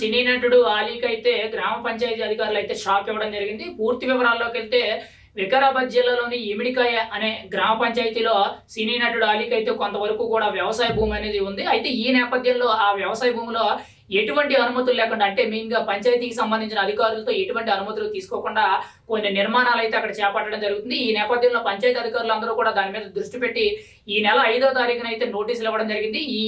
సినీ నటుడు ఆలీకి అయితే గ్రామ పంచాయతీ అధికారులు అయితే షాక్ ఇవ్వడం జరిగింది. పూర్తి వివరాల్లోకి వెళ్తే వికారాబాద్ జిల్లాలోని ఇమిడికాయ అనే గ్రామ పంచాయతీలో సినీ నటుడు ఆలీకి అయితే కొంతవరకు కూడా వ్యవసాయ భూమి అనేది ఉంది. అయితే ఈ నేపథ్యంలో ఆ వ్యవసాయ భూమిలో ఎటువంటి అనుమతులు లేకుండా అంటే మెయిన్గా పంచాయతీకి సంబంధించిన అధికారులతో ఎటువంటి అనుమతులు తీసుకోకుండా కొన్ని నిర్మాణాలు అయితే అక్కడ చేపట్టడం జరుగుతుంది. ఈ నేపథ్యంలో పంచాయతీ అధికారులు అందరూ కూడా దాని మీద దృష్టి పెట్టి ఈ నెల ఐదో తారీఖున అయితే నోటీసులు ఇవ్వడం జరిగింది. ఈ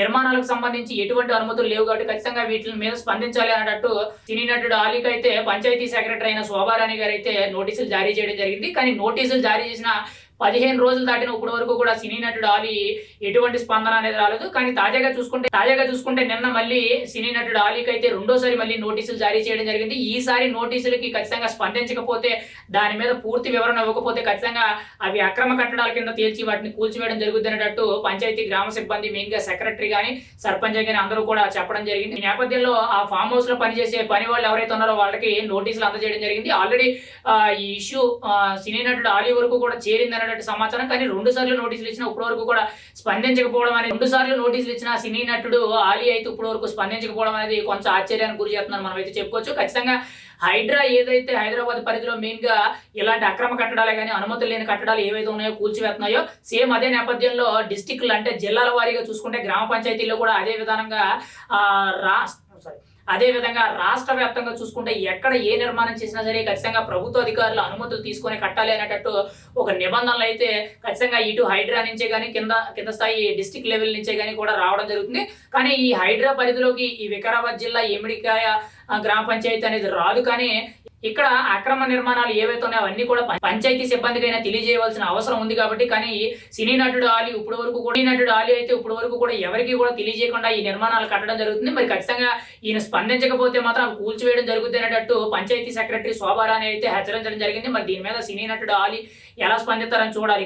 నిర్మాణాలకు సంబంధించి ఎటువంటి అనుమతులు లేవు కాబట్టి ఖచ్చితంగా వీటి మీద స్పందించాలి అన్నట్టు సినీ నటుడు ఆలీకి అయితే పంచాయతీ సెక్రటరీ అయిన శోభారాణి గారు అయితే నోటీసులు జారీ చేయడం జరిగింది. కానీ నోటీసులు జారీ చేసిన పదిహేను రోజులు దాటిన ఇప్పటి వరకు కూడా సినీ నటుడు ఆలీ ఎటువంటి స్పందన అనేది రాలేదు. కానీ తాజాగా చూసుకుంటే తాజాగా చూసుకుంటే నిన్న మళ్ళీ సినీ నటుడు ఆలీకి అయితే రెండోసారి మళ్ళీ నోటీసులు జారీ చేయడం జరిగింది. ఈసారి నోటీసులకి ఖచ్చితంగా స్పందించకపోతే దాని మీద పూర్తి వివరణ ఇవ్వకపోతే ఖచ్చితంగా అవి అక్రమ కట్టడాల కింద తేల్చి వాటిని కూల్చివేయడం జరుగుతుంది అనేటట్టు పంచాయతీ గ్రామ సిబ్బంది మెయిన్గా సెక్రటరీ కానీ సర్పంచ్ కానీ అందరూ కూడా చెప్పడం జరిగింది. ఈ నేపథ్యంలో ఆ ఫామ్ హౌస్లో పనిచేసే పని వాళ్ళు ఎవరైతే ఉన్నారో వాళ్ళకి నోటీసులు అందజేయడం జరిగింది. ఆల్రెడీ ఈ ఇష్యూ సినీ నటుడు ఆలీ వరకు కూడా చేరింది అన్నట్టు సమాచారం. కానీ రెండు సార్లు నోటీసులు ఇచ్చిన ఇప్పటి వరకు కూడా స్పందించకపోవడం అనేది రెండు సార్లు నోటీసులు ఇచ్చిన సినీ నటుడు ఆలీ అయితే ఇప్పటి వరకు స్పందించకపోవడం అనేది కొంచెం ఆశ్చర్యానికి గురి చేస్తున్నారు మనం అయితే చెప్పుకోవచ్చు. ఖచ్చితంగా హైడ్రా ఏదైతే హైదరాబాద్ పరిధిలో మెయిన్గా ఇలాంటి అక్రమ కట్టడాలు కానీ అనుమతులు లేని కట్టడాలు ఏవైతే ఉన్నాయో కూల్చివేస్తున్నాయో సేమ్ అదే నేపథ్యంలో డిస్టిక్లు అంటే జిల్లాల వారీగా చూసుకుంటే గ్రామ పంచాయతీల్లో కూడా అదే విధానంగా రా సారీ అదే విధంగా రాష్ట్ర వ్యాప్తంగా చూసుకుంటే ఎక్కడ ఏ నిర్మాణం చేసినా సరే ఖచ్చితంగా ప్రభుత్వ అధికారులు అనుమతులు తీసుకొని కట్టాలి అనేటట్టు ఒక నిబంధనలు అయితే ఖచ్చితంగా ఇటు హైడ్రా నుంచే కానీ కింద కింద స్థాయి డిస్టిక్ లెవెల్ నుంచే కానీ కూడా రావడం జరుగుతుంది. కానీ ఈ హైడ్రా పరిధిలోకి ఈ వికారాబాద్ జిల్లా ఎమిడికాయ గ్రామ పంచాయతీ అనేది రాదు. కానీ ఇక్కడ అక్రమ నిర్మాణాలు ఏవైతే ఉన్నాయో అవన్నీ కూడా పంచాయతీ సిబ్బందికైనా తెలియజేయవలసిన అవసరం ఉంది కాబట్టి కానీ సినీ నటుడు ఆలి ఇప్పటి వరకు కూడా సినీ నటుడు ఆలి అయితే ఇప్పటి వరకు కూడా ఎవరికి కూడా తెలియజేయకుండా ఈ నిర్మాణాలు కట్టడం జరుగుతుంది. మరి ఖచ్చితంగా ఈయన స్పందించకపోతే మాత్రం కూల్చివేయడం జరుగుతుంది అనేటట్టు పంచాయతీ సెక్రటరీ శోభారాణి అయితే హెచ్చరించడం జరిగింది. మరి దీని మీద సినీ నటుడు ఆలి ఎలా స్పందిస్తారని చూడాలి.